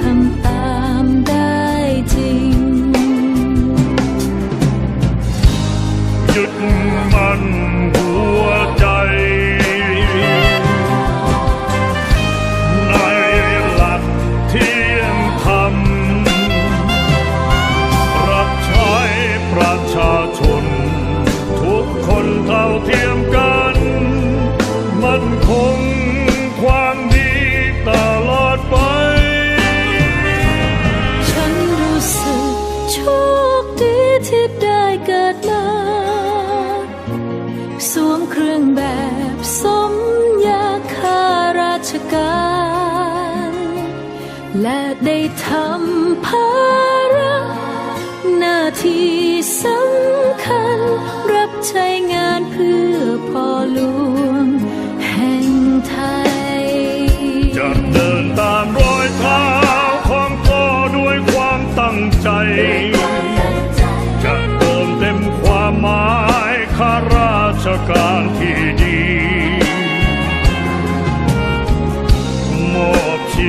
ทำตามได้จริง หยุดมันหัวใจในหลักเทียงธรรมรับใช้ประชาชน ทุกคนเท่าเทียม รื่องแบบสมยาคาราชการ และได้ทำภาระหน้าที่สำคัญรับใช้งาน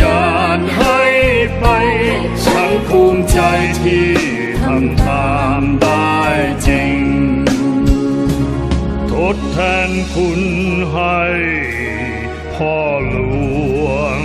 ญาณให้ไป ฉันภูมิใจที่ทำตามได้จริง ทดแทนคุณให้พ่อหลวง